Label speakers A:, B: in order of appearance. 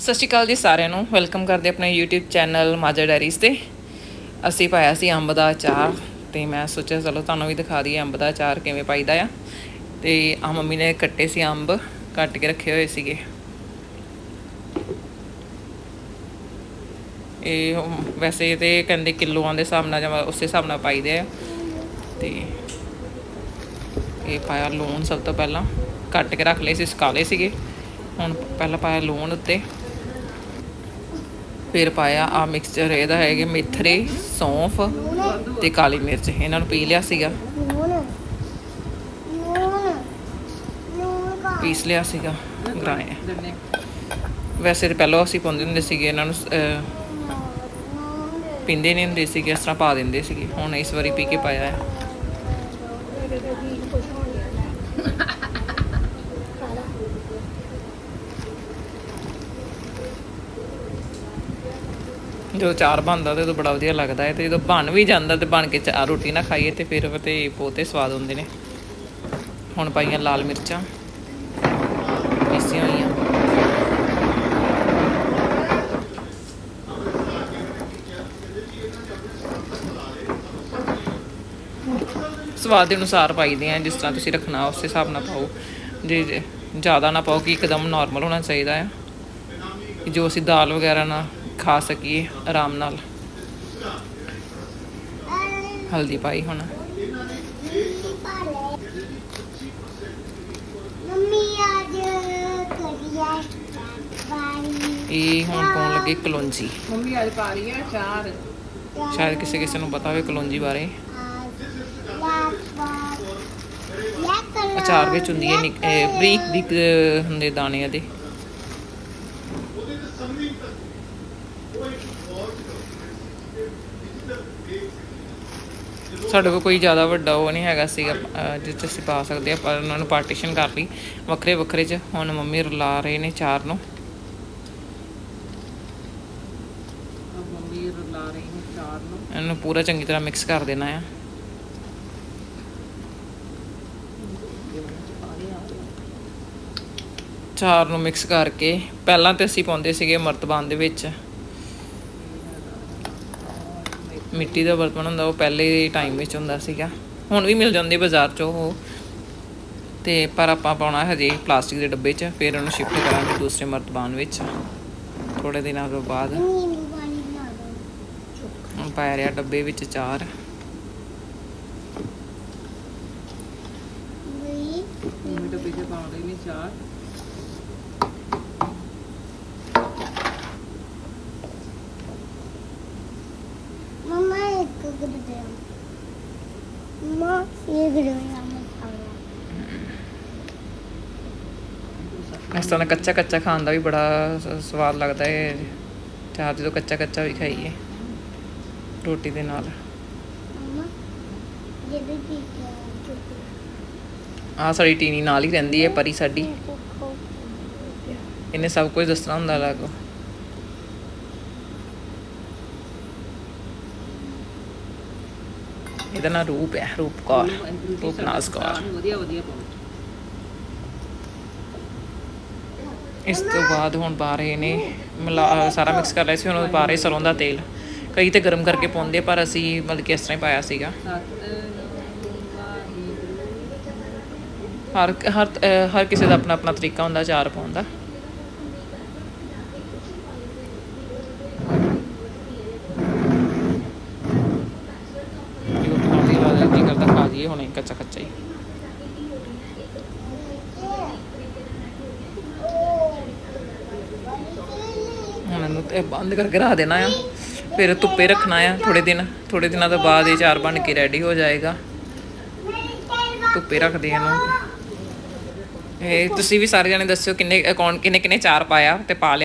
A: ਸਤਿ ਸ਼੍ਰੀ ਅਕਾਲ ਜੀ ਸਾਰਿਆਂ ਨੂੰ। ਵੈਲਕਮ ਕਰਦੇ ਆਪਣੇ YouTube ਚੈਨਲ ਮਾਜਾ ਡਾਇਰੀਜ਼ ਤੇ। ਅਸੀਂ ਪਾਇਆ ਸੀ ਅੰਬ ਦਾ ਅਚਾਰ ਤੇ ਮੈਂ ਸੋਚਿਆ ਚਲੋ ਤੁਹਾਨੂੰ ਵੀ ਦਿਖਾ ਦਈਏ ਅੰਬ ਦਾ ਅਚਾਰ ਕਿਵੇਂ ਪਾਈਦਾ ਆ। ਤੇ ਆ ਮੰਮੀ ਨੇ ਕੱਟੇ ਸੀ ਅੰਬ, ਕੱਟ ਕੇ ਰੱਖੇ ਹੋਏ ਸੀਗੇ। ਇਹ ਵੈਸੇ ਤੇ ਕਹਿੰਦੇ ਕਿਲੋਆਂ ਦੇ ਹਿਸਾਬ ਨਾਲ ਜਾਂ ਉਸੇ ਹਿਸਾਬ ਨਾਲ ਪਾਈਦੇ ਆ। ਤੇ ਇਹ ਪਾਇਆ ਲੂਣ ਸਭ ਤੋਂ ਪਹਿਲਾਂ। ਕੱਟ ਕੇ ਰੱਖ ਲਏ ਸੀ, ਸੁਕਾ ਲਏ ਸੀਗੇ। ਹੁਣ ਪਹਿਲਾਂ ਪਾਇਆ ਲੂਣ ਉੱਤੇ। ਫਿਰ ਪਾਇਆ ਆ ਮਿਕਸਚਰ ਇਹਦਾ ਹੈਗੇ ਮੇਥਰੇ ਸੌਂਫ ਤੇ ਕਾਲੀ ਮਿਰਚ। ਇਹਨਾਂ ਨੂੰ ਪੀ ਲਿਆ ਸੀਗਾ? ਪੀਸ ਲਿਆ ਸੀਗਾ ਗਰਾਏ ਵੈਸੇ ਤੇ ਪਹਿਲਾਂ ਅਸੀਂ ਪਾਉਂਦੇ ਹੁੰਦੇ ਸੀਗੇ ਇਹਨਾਂ ਨੂੰ ਅਹ, ਪੀਂਦੇ ਨਹੀਂ ਹੁੰਦੇ ਸੀਗੇ ਇਸ ਤਰ੍ਹਾਂ ਪਾ ਦਿੰਦੇ ਸੀਗੇ। ਹੁਣ ਇਸ ਵਾਰੀ ਪੀ ਕੇ ਪਾਇਆ ਹੈ ਜਦੋਂ ਚਾਰ ਬਣਦਾ ਤੇ ਉਦੋਂ ਬੜਾ ਵਧੀਆ ਲੱਗਦਾ ਹੈ ਤੇ ਜਦੋਂ ਬਣ ਵੀ ਜਾਂਦਾ ਤੇ ਬਣ ਕੇ ਚਾਰ ਰੋਟੀ ਨਾ ਖਾਈਏ ਤੇ ਫਿਰ ਤੇ ਬਹੁਤੇ ਸਵਾਦ ਹੁੰਦੇ ਨੇ। ਹੁਣ ਪਾਈਆਂ ਲਾਲ ਮਿਰਚਾਂ, ਪੀਸੀਆਂ ਹੋਈਆਂ। ਸਵਾਦ ਦੇ ਅਨੁਸਾਰ ਪਾਈਦੇ ਆ ਜਿਸ ਤਰ੍ਹਾਂ ਤੁਸੀਂ ਰੱਖਣਾ ਉਸ ਹਿਸਾਬ ਨਾਲ ਪਾਓ। ਜੇ ਜ਼ਿਆਦਾ ਨਾ ਪਾਓ ਕਿ ਇੱਕਦਮ ਨਾਰਮਲ ਹੋਣਾ ਚਾਹੀਦਾ ਆ ਜੋ ਅਸੀਂ ਦਾਲ ਵਗੈਰਾ ਨਾਲ ਖਾ ਸਕੀਏ ਆਰਾਮ ਨਾਲ। ਹਲਦੀ ਪਾਈ ਹੁਣ। ਇਹ ਹੁਣ ਪਾਉਣ ਲੱਗੇ ਕਲੌਂਜੀ।
B: ਮੰਮੀ ਅੱਜ ਪਾ ਰਹੀ ਹੈ ਚਾਰ।
A: ਸ਼ਾਇਦ ਕਿਸੇ ਕਿਸੇ ਨੂੰ ਪਤਾ ਹੋਵੇ ਕਲੌਂਜੀ ਬਾਰੇ। ਅਚਾਰ ਵਿੱਚ ਹੁੰਦੀ ਹੈ ਬਰੀਕ ਬਰੀਕ ਹੁੰਦੇ ਦਾਣੇ ਇਹਦੇ। ਸਾਡੇ ਕੋਲ ਕੋਈ ਜ਼ਿਆਦਾ ਵੱਡਾ ਉਹ ਨਹੀਂ ਹੈਗਾ ਸੀਗਾ ਜਿਸ ਅਸੀਂ ਪਾ ਸਕਦੇ ਆ ਪਰ ਉਹਨਾਂ ਨੂੰ ਪਾਰਟੀਸ਼ਨ ਕਰ ਲਈ। ਵੱਖਰੇ ਵੱਖਰੇ ਚ ਹੁਣ ਮੰਮੀ ਰਲਾ ਰਹੇ ਨੇ ਚਾਰ ਨੂੰ।
B: ਮੰਮੀ ਰਲਾ ਰਹੀ ਹੈ ਚਾਰ ਨੂੰ।
A: ਇਹਨੂੰ ਪੂਰਾ ਚੰਗੀ ਤਰ੍ਹਾਂ ਮਿਕਸ ਕਰ ਦੇਣਾ ਆ। ਚਾਰ ਨੂੰ ਮਿਕਸ ਕਰਕੇ ਪਹਿਲਾਂ ਤੇ ਅਸੀਂ ਪਾਉਂਦੇ ਸੀਗੇ ਮਰਤਬਾਨ ਦੇ ਵਿੱਚ। ਮਿੱਟੀ ਦਾ ਬਰਤਨ ਹੁੰਦਾ, ਉਹ ਪਹਿਲੇ ਟਾਈਮ ਵਿੱਚ ਹੁੰਦਾ ਸੀਗਾ। ਹੁਣ ਵੀ ਮਿਲ ਜਾਂਦੇ ਬਾਜ਼ਾਰ 'ਚ ਉਹ। ਤੇ ਪਰ ਆਪਾਂ ਪਾਉਣਾ ਹਜੇ ਪਲਾਸਟਿਕ ਦੇ ਡੱਬੇ 'ਚ, ਫਿਰ ਉਹਨੂੰ ਸ਼ਿਫਟ ਕਰਾਂਗੇ ਦੂਸਰੇ ਮਰਤਬਾਨ ਵਿੱਚ। ਥੋੜੇ ਦਿਨਾਂ ਤੋਂ ਬਾਅਦ।
C: ਨੀਂਬੂ
A: ਹੁਣ ਪਾ ਰਿਹਾ ਡੱਬੇ ਵਿੱਚ ਚਾਰ
B: ਡੱਬੇ 'ਚ ਪਾ ਨੇ ਚਾਰ
C: ਮਮਾ ਇੱਕ ਗੁੱਡ ਦੇ ਮਮਾ ਇਹ ਗੁੱਡ ਦੇ
A: ਇਸ ਤਰ੍ਹਾਂ ਕੱਚਾ ਕੱਚਾ ਖਾਣ ਦਾ ਵੀ ਬੜਾ ਸਵਾਦ ਲੱਗਦਾ ਹੈ ਚਾਹ ਜਦੋਂ ਕੱਚਾ ਕੱਚਾ ਵੀ ਖਾਈਏ, ਰੋਟੀ ਦੇ ਨਾਲ।
C: ਮਮਾ
A: ਸਾਡੀ ਟੀਨੀ ਨਾਲ ਹੀ ਰਹਿੰਦੀ ਹੈ ਪਰੀ ਸਾਡੀ। ਇਹਨੇ ਸਭ ਕੁਝ ਦੱਸਣਾ ਹੁੰਦਾ ਲੱਗੋ ਇਹਦਾ ਨਾਂ ਰੂਪ ਹੈ ਰੂਪ ਕੌਰ ਰੂਪ ਕੌਰ
B: ਵਧੀਆ ਵਧੀਆ
A: ਇਸ ਤੋਂ ਬਾਅਦ ਹੁਣ ਪਾ ਰਹੇ ਨੇ ਮਿਲਾ ਸਾਰਾ ਮਿਕਸ ਕਰ ਲਿਆ ਸੀ ਹੁਣ ਪਾ ਰਹੇ ਸਰੋਂ ਦਾ ਤੇਲ ਕਈ ਤੇ ਗਰਮ ਕਰਕੇ ਪਾਉਂਦੇ ਪਰ ਅਸੀਂ ਮਤਲਬ ਕਿ ਇਸ ਤਰ੍ਹਾਂ ਹੀ ਪਾਇਆ ਸੀਗਾ ਹਰ ਹਰ ਹਰ ਕਿਸੇ ਦਾ ਆਪਣਾ ਆਪਣਾ ਤਰੀਕਾ ਹੁੰਦਾ ਚਾਰ ਪਾਉਣ ਦਾ ਜੋ ਖਾਂਦੀ ਵਾਲਾ ਕੀ ਕਰਦਾ ਖਾ ਜੀਏ ਹੁਣੇ ਕੱਚਾ ਹੁਣ ਇਹਨੂੰ ਤੇ ਬੰਦ ਕਰਕੇ ਰੱਖ ਦੇਣਾ ਆ। ਫਿਰ ਧੁੱਪੇ ਰੱਖਣਾ ਆ ਥੋੜੇ ਦਿਨ। ਥੋੜੇ ਦਿਨਾਂ ਤੋਂ ਬਾਅਦ ਇਹ ਚਾਰ ਬਣ ਕੇ ਰੈਡੀ ਹੋ ਜਾਏਗਾ। ਧੁੱਪੇ ਰੱਖਦੇ ਇਹਨੂੰ। ਇਹ ਤੁਸੀਂ ਵੀ ਸਾਰੇ ਜਣੇ ਦੱਸਿਓ ਕਿੰਨੇ, ਕੌਣ ਕਿੰਨੇ ਕਿੰਨੇ ਚਾਰ ਪਾਇਆ ਤੇ ਪਾ ਲਿਆ।